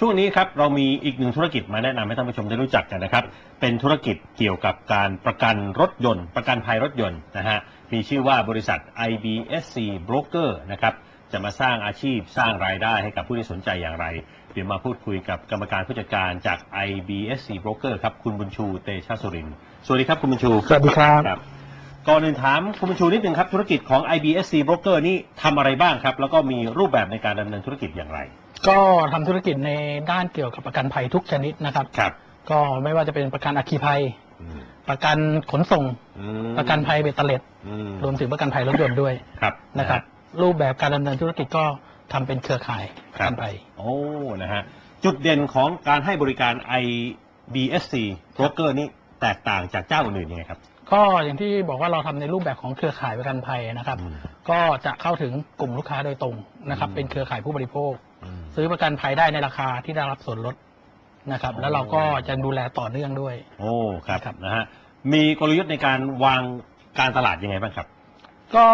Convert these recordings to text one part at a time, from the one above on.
ช่วงนี้ครับเรามีอีกหนึ่งธุรกิจมาแนะนำให้ท่านผู้ชมได้รู้จักกันนะครับ เป็นธุรกิจเกี่ยวกับการประกันรถยนต์ ประกันภัยรถยนต์นะฮะมีชื่อว่าบริษัท IBSC Broker นะครับจะมาสร้างอาชีพสร้างรายได้ให้กับผู้ที่สนใจอย่างไร เดี๋ยวมาพูดคุยกับกรรมการผู้จัดการจาก IBSC Broker ครับคุณบุญชูเตชะสุรินทร์สวัสดีครับคุณบุญชูสวัสดีครับครับ ก่อนอื่นถามคุณบุญชูนิดหนึ่งครับ ธุรกิจของ IBSC Broker นี่ทำอะไรบ้างครับ แล้วก็มีรูปแบบในการดำเนินธุรกิจอย่างไร ก็ทำธุรกิจในด้านเกี่ยวกับประกันภัยทุกชนิดนะครับครับ ก็ไม่ว่าจะเป็นประกันอัคคีภัยอืมประกันขนส่งอืมประกันภัยเบตเตอร์เล็ดอืมรวมถึงประกันภัยรถยนต์ด้วยครับนะครับ รูปแบบการดำเนินธุรกิจก็ทำเป็นเครือข่ายประกันภัยโอ้นะฮะจุดเด่นของการให้บริการ IBSC Broker นี่แตกต่างจากเจ้าอื่นๆยังไงครับ ก็อย่างที่บอกว่าเราทำในรูปแบบของเครือข่ายประกันภัยนะครับอืมก็จะเข้าถึงกลุ่มลูกค้าโดยตรงนะครับอืมเป็นเครือข่ายผู้บริโภคอืมซื้อประกันภัยได้ในราคาที่ได้รับส่วนลดนะครับโอ้แล้วเราก็จะดูแลต่อเนื่องด้วย โอ้ครับครับนะฮะมีกลยุทธ์ในการวางการตลาดยังไงบ้างครับ ก็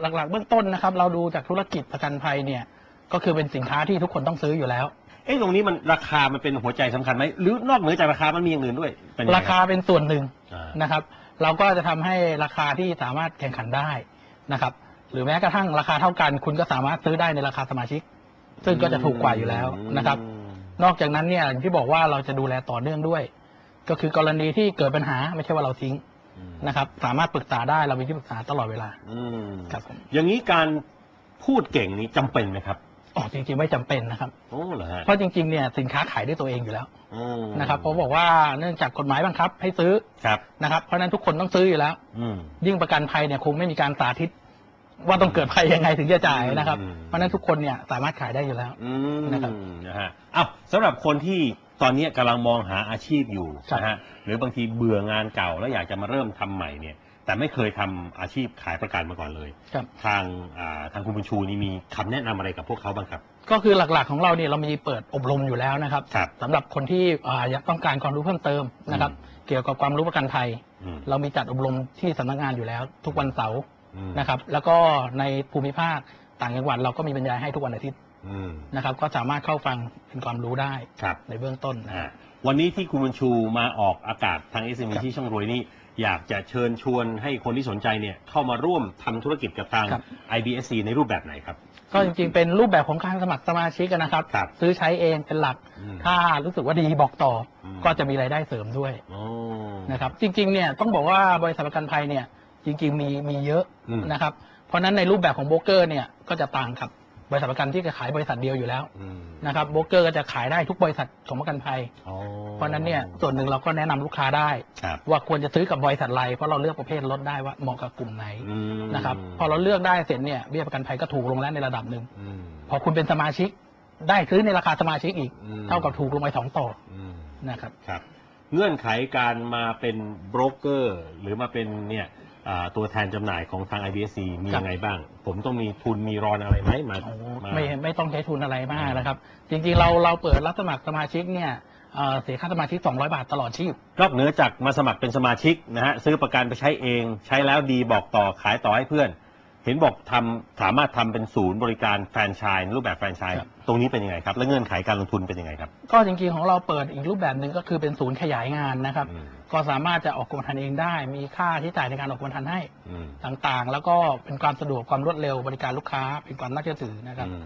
หลักๆเบื้องต้นนะครับ เราดูจากธุรกิจประกันภัยเนี่ย ก็คือเป็นสินค้าที่ทุกคนต้องซื้ออยู่แล้วเอ๊ะตรงนี้มันราคามันเป็นหัวใจสำคัญไหมหรือนอกเหนือจากราคามันมีอย่างอื่นด้วยเป็นยังไงราคาเป็นส่วนหนึ่งอ่านะครับ เราก็จะทำให้ราคาที่สามารถแข่งขันได้นะครับ หรือแม้กระทั่งราคาเท่ากัน คุณก็สามารถซื้อได้ในราคาสมาชิก ซึ่งก็จะถูกกว่าอยู่แล้วนะครับอืมนอกจากนั้นเนี่ยอย่างที่บอกว่าเราจะดูแลต่อเนื่องด้วย ก็คือกรณีที่เกิดปัญหาไม่ใช่ว่าเราทิ้งอืมนะครับ สามารถปรึกษาได้เรามีที่ปรึกษาตลอดเวลาอืมครับผมอย่างนี้การพูดเก่งนี้จำเป็นไหมครับ อ๋อจริงๆไม่จำเป็นนะครับ โอ้เหรอฮะเพราะจริงๆเนี่ยสินค้าขายด้วยตัวเองอยู่แล้วอืมนะครับเพราะบอกว่าเนื่องจากกฎหมายบังคับให้ซื้อครับ นะครับเพราะฉะนั้นทุกคนต้องซื้ออยู่แล้ว อืม ยิ่งประกันภัยเนี่ยคงไม่มีการสาธิต ว่าต้องเกิดภัยยังไงถึงจะจ่ายนะครับ อืม เพราะฉะนั้นทุกคนเนี่ยสามารถขายได้อยู่แล้ว อืมนะครับนะฮะอ้าวสำหรับคนที่ตอนนี้กำลังมองหาอาชีพอยู่ครับ นะฮะหรือบางทีเบื่องานเก่าแล้วอยากจะมาเริ่มทำใหม่เนี่ย แต่ไม่เคยทำอาชีพขายประกันมาก่อนเลยครับทางอ่าทางคุณบุญชูนี่มีคำแนะนำอะไรกับพวกเขาบ้างครับ ก็คือหลักๆของเราเนี่ยเรามีเปิดอบรมอยู่แล้วนะครับครับสำหรับคนที่อ่าอยากต้องการความรู้เพิ่มเติมนะครับอืมเกี่ยวกับความรู้ประกันภัยอืมเรามีจัดอบรมที่สำนักงานอยู่แล้ว ทุกวันเสาร์อืมนะครับ แล้วก็ในภูมิภาคต่างจังหวัดเราก็มีบรรยายให้ทุกวันอาทิตย์อืมนะครับ ก็สามารถเข้าฟังเป็นความรู้ได้ครับในเบื้องต้นนะอ่าวันนี้ที่คุณบุญชูมาออกอากาศทาง s อครับที่ช่องรวยนี่ อยากจะเชิญชวนให้คนที่สนใจเนี่ยเข้ามาร่วมทำธุรกิจกับทาง ครับ IBSC ในรูปแบบไหนครับ ก็จริงๆ เป็นรูปแบบของการสมัครสมาชิกนะครับ ครับซื้อใช้เองเป็นหลัก อืมถ้ารู้สึกว่าดีบอกต่ออม ก็จะมีรายได้เสริมด้วยโอ้นะครับ จริงๆ เนี่ยต้องบอกว่าบริษัทประกันภัยเนี่ยจริงๆ มีมีเยอะอืม นะครับ เพราะฉะนั้นในรูปแบบของโบรกเกอร์เนี่ยก็จะต่างกับ บริษัทประกันที่จะขายบริษัทเดียวอยู่แล้วอืมนะครับโบรกเกอร์ก็จะขายได้ทุกบริษัทของประกันภัยอ๋อเพราะฉะนั้นเนี่ยส่วนหนึ่งเราก็แนะนำลูกค้าได้ครับว่าควรจะซื้อกับบริษัทอะไรเพราะเราเลือกประเภทรถได้ว่าเหมาะกับกลุ่มไหนอืมนะครับพอเราเลือกได้เสร็จเนี่ยเบี้ยประกันภัยก็ถูกลงแล้วในระดับหนึ่งอืมพอคุณเป็นสมาชิกได้ซื้อในราคาสมาชิกอีกอืมเท่ากับถูกลงไปสองต่ออืมนะครับครับเงื่อนไขการมาเป็นโบรกเกอร์ หรือมาเป็นเนี่ยอ่า ตัวแทนจำหน่ายของทาง IBSC มีครับยังไงบ้าง ผมต้องมีทุนมีรอนอะไรไหมมาโอ้มา ไม่ไม่ต้องใช้ทุนอะไรมากนะครับ จริงๆเราเราเปิดรับสมัครสมาชิกเนี่ยเอ่อเสียค่าสมาชิก 200 บาทตลอดชีพ นอกเหนือจากมาสมัครเป็นสมาชิกนะฮะซื้อประกันไปใช้เอง ใช้แล้วดีบอกต่อขายต่อให้เพื่อน เห็นบอกทำสามารถทำเป็นศูนย์บริการแฟรนไชส์รูปแบบแฟรนไชส์ครับ ตรงนี้เป็นยังไงครับ และเงื่อนไขการลงทุนเป็นยังไงครับ ก็จริงๆของเราเปิดอีกรูปแบบหนึ่งก็คือเป็นศูนย์ขยายงานนะครับ อืมก็สามารถจะออกกรมธรรม์เองได้ มีค่าใช้จ่ายในการออกกรมธรรม์ให้อืมต่างๆ แล้วก็เป็นความสะดวกความรวดเร็วบริการลูกค้าเป็นความน่าเชื่อถือนะครับ อืม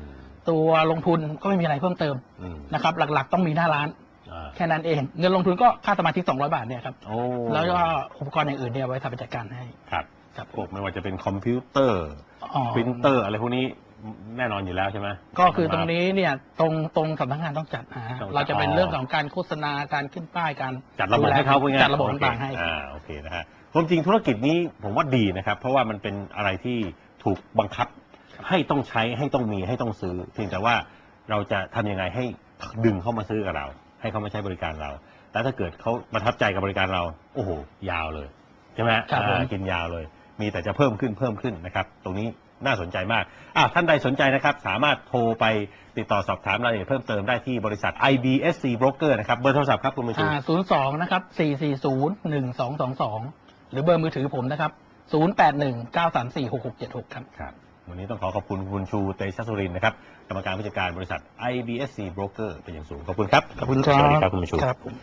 ตัวลงทุนก็ไม่มีอะไรเพิ่มเติมอืมนะครับ หลักๆ ต้องมีหน้าร้านอ่าแค่นั้นเอง เงินลงทุนก็ค่าสมาชิก200 บาทเนี่ยครับ โอ้แล้วก็อุปกรณ์อย่างอื่นเนี่ยไว้ทำจัดการให้ ครับ ครับ พวกไม่ว่าจะเป็นคอมพิวเตอร์อ๋อ ปรินเตอร์ อะไรพวกนี้แน่นอนอยู่แล้วใช่ไหม ก็คือตรงนี้เนี่ยตรงตรงสำนักงานต้องจัดหาต้องจัด เราจะเป็นอ๋อเรื่องของการโฆษณาการขึ้นป้ายการจัดระบบให้เขาพูดง่ายๆจัดระบบโอเคต่างๆให้ อ่าโอเคนะฮะความจริงธุรกิจนี้ผมว่าดีนะครับ เพราะว่ามันเป็นอะไรที่ถูกบังคับ ให้ต้องใช้ให้ต้องมีให้ต้องซื้อเพียงแต่ว่าเราจะทำยังไงให้ดึงเข้ามาซื้อกับเรา ให้เขามาใช้บริการเราแล้วถ้าเกิดเขาประทับใจกับบริการเรา โอ้โห ยาวเลยใช่ไหมครับผม อ่ากินยาวเลย มีแต่จะเพิ่มขึ้นเพิ่มขึ้นนะครับ ตรงนี้น่าสนใจมากอะท่านใดสนใจนะครับ สามารถโทรไปติดต่อสอบถามรายละเอียดเพิ่มเติมได้ที่บริษัท IBSC Broker นะครับ เบอร์โทรศัพท์ครับคุณผู้ชมอ่าศูนย์สองนะครับสี่สี่ศูนย์หนึ่งสองสองสองหรือเบอร์มือถือผมนะครับศูนย์แปดหนึ่งเก้าสามสี่หกหกเจ็ดหกครับครับ วันนี้ต้องขอขอบคุณคุณชูเตชะสุรินทร์นะครับ กรรมการผู้จัดการบริษัท IBSC Broker เป็นอย่างสูง ขอบคุณครับ ขอบคุณครับสวัสดีครับคุณชูครับผม